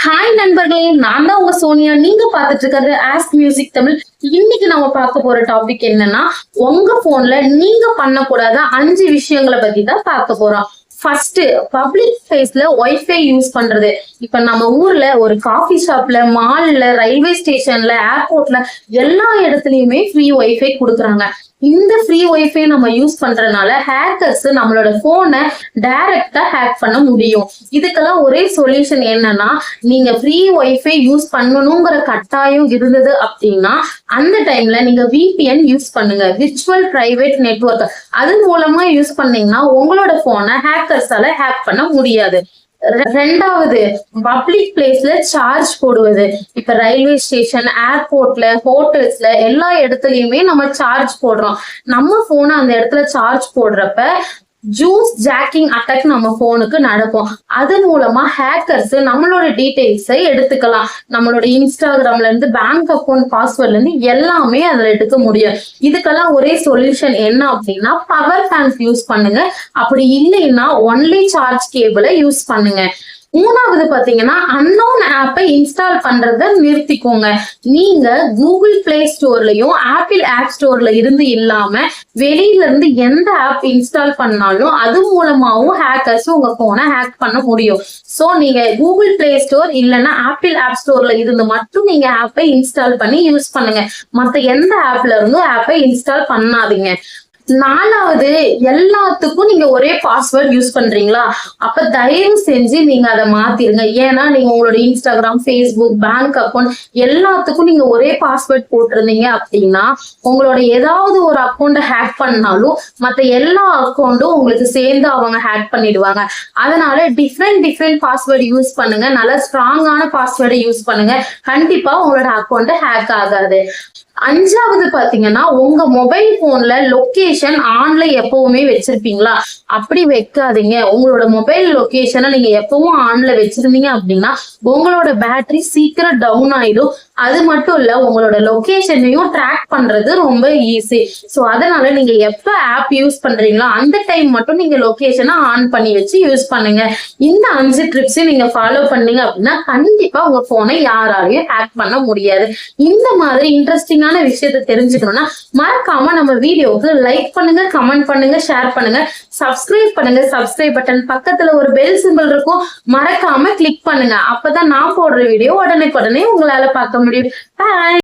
Hi நண்பர்களே நான் தான் உங்க சோனியா. நீங்க பாத்துட்டு இருக்கிறது ஆஸ்க் மியூசிக் தமிழ் இன்னைக்கு நம்ம பார்க்க போற டாபிக் என்னன்னா உங்க போன்ல நீங்க பண்ணக்கூடாத அஞ்சு விஷயங்களை பத்தி தான் பார்க்க போறோம். ஃபர்ஸ்ட் பப்ளிக் பிளேஸ்ல ஒய்ஃபை யூஸ் பண்றது. இப்ப நம்ம ஊர்ல ஒரு காஃபி ஷாப்ல மால்ல ரயில்வே ஸ்டேஷன்ல ஏர்போர்ட்ல எல்லா இடத்துலயுமே ஃப்ரீ ஒய்ஃபை கொடுக்குறாங்க. இந்த ஃப்ரீ ஒய்ஃபை நம்ம யூஸ் பண்றதுனால ஹேக்கர்ஸ் நம்மளோட போனை டைரக்டா ஹேக் பண்ண முடியும். இதுக்கெல்லாம் ஒரே சொல்யூஷன் என்னன்னா நீங்க ஃப்ரீ ஒய்ஃபை யூஸ் பண்ணணுங்கிற கட்டாயம் இருந்தது அப்படின்னா அந்த டைம்ல நீங்க விபிஎன் யூஸ் பண்ணுங்க. விர்ச்சுவல் பிரைவேட் நெட்வொர்க் அது மூலமா யூஸ் பண்ணீங்கன்னா உங்களோட போனை ஹேக்கர்ஸால ஹேக் பண்ண முடியாது. ரெண்டாவது பப்ளிக் பிளேஸ்ல சார்ஜ் போடுவது. இப்ப ரயில்வே ஸ்டேஷன் ஏர்போர்ட்ல ஹோட்டல்ஸ்ல எல்லா இடத்துலயுமே நம்ம சார்ஜ் போடுறோம். நம்ம போனை அந்த இடத்துல சார்ஜ் போடுறப்ப ஜூஸ் ஜாக்கிங் அட்டாக் நம்ம போனுக்கு நடக்கும். அது மூலமா ஹேக்கர்ஸ் நம்மளோட டீடைல்ஸை எடுத்துக்கலாம். நம்மளோட இன்ஸ்டாகிராம்ல இருந்து பேங்க் அக்கௌண்ட் பாஸ்வேர்ட்ல இருந்து எல்லாமே அதுல எடுக்க முடியும். இதுக்கெல்லாம் ஒரே சொல்யூஷன் என்ன அப்படின்னா பவர் பேங்க் யூஸ் பண்ணுங்க. அப்படி இல்லைன்னா ஒன்லி சார்ஜ் கேபிளை யூஸ் பண்ணுங்க. மூணாவது பாத்தீங்கன்னா அன்னோன் ஆப்பை இன்ஸ்டால் பண்றத நிறுத்திக்கோங்க. நீங்க கூகுள் பிளே ஸ்டோர்லயும் ஆப்பிள் ஆப் ஸ்டோர்ல இருந்து இல்லாம வெளியில இருந்து எந்த ஆப் இன்ஸ்டால் பண்ணாலும் அது மூலமாவும் ஹேக்கர்ஸ் உங்க போனை ஹேக் பண்ண முடியும். சோ நீங்க கூகுள் பிளே ஸ்டோர் இல்லைன்னா ஆப்பிள் ஆப் ஸ்டோர்ல இருந்து மட்டும் நீங்க ஆப்பை இன்ஸ்டால் பண்ணி யூஸ் பண்ணுங்க. மத்த எந்த ஆப்ல இருந்தும் ஆப்பை இன்ஸ்டால் பண்ணாதீங்க. நாலாவது எல்லாத்துக்கும் நீங்க ஒரே பாஸ்வேர்ட் யூஸ் பண்றீங்களா? அப்ப தயவு செஞ்சு நீங்க அதை மாத்திருங்க. ஏன்னா நீங்க உங்களோட இன்ஸ்டாகிராம் ஃபேஸ்புக் பேங்க் அக்கௌண்ட் எல்லாத்துக்கும் நீங்க ஒரே பாஸ்வேர்ட் போட்டிருந்தீங்க அப்படின்னா உங்களோட ஏதாவது ஒரு அக்கௌண்ட்டை ஹேக் பண்ணாலும் மத்த எல்லா அக்கௌண்ட்டும் உங்களுக்கு சேர்ந்து அவங்க ஹேக் பண்ணிடுவாங்க. அதனால டிஃப்ரெண்ட் டிஃப்ரெண்ட் பாஸ்வேர்டு யூஸ் பண்ணுங்க. நல்ல ஸ்ட்ராங்கான பாஸ்வேர்டை யூஸ் பண்ணுங்க. கண்டிப்பா உங்களோட அக்கௌண்ட்டை ஹேக் ஆகாது. அஞ்சாவது பாத்தீங்கன்னா உங்க மொபைல் போன்ல லொகேஷன் ஆன்ல எப்பவுமே வச்சிருப்பீங்களா? அப்படி வைக்காதீங்க. உங்களோட மொபைல் லொக்கேஷனை நீங்க எப்பவும் ஆன்ல வச்சிருந்தீங்க அப்படின்னா உங்களோட பேட்டரி சீக்கிரம் டவுன் ஆயிடும். அது மட்டும் இல்ல உங்களோட லொகேஷனையும் ட்ராக் பண்றது ரொம்ப ஈஸி ஸோ அதனால நீங்க எப்ப ஆப் யூஸ் பண்றீங்களோ அந்த டைம் மட்டும் நீங்க லொகேஷனை ஆன் பண்ணி வச்சு யூஸ் பண்ணுங்க. இந்த அஞ்சு ட்ரிப்ஸையும் நீங்க ஃபாலோ பண்ணீங்க அப்படின்னா கண்டிப்பா உங்க போனை யாராலையும் ஹேக் பண்ண முடியாது. இந்த மாதிரி இன்ட்ரெஸ்டிங்கான விஷயத்தை தெரிஞ்சுக்கணும்னா மறக்காம நம்ம வீடியோவுக்கு லைக் பண்ணுங்க கமெண்ட் பண்ணுங்க ஷேர் பண்ணுங்க. சப்ஸ்கிரைப் பண்ணுங்க சப்ஸ்கிரைப் பட்டன் பக்கத்துல ஒரு பெல் சிம்பிள் இருக்கும். மறக்காம கிளிக் பண்ணுங்க. அப்பதான் நான் போடுற வீடியோ உடனே உடனே உங்களால பார்க்க முடியும் பாய்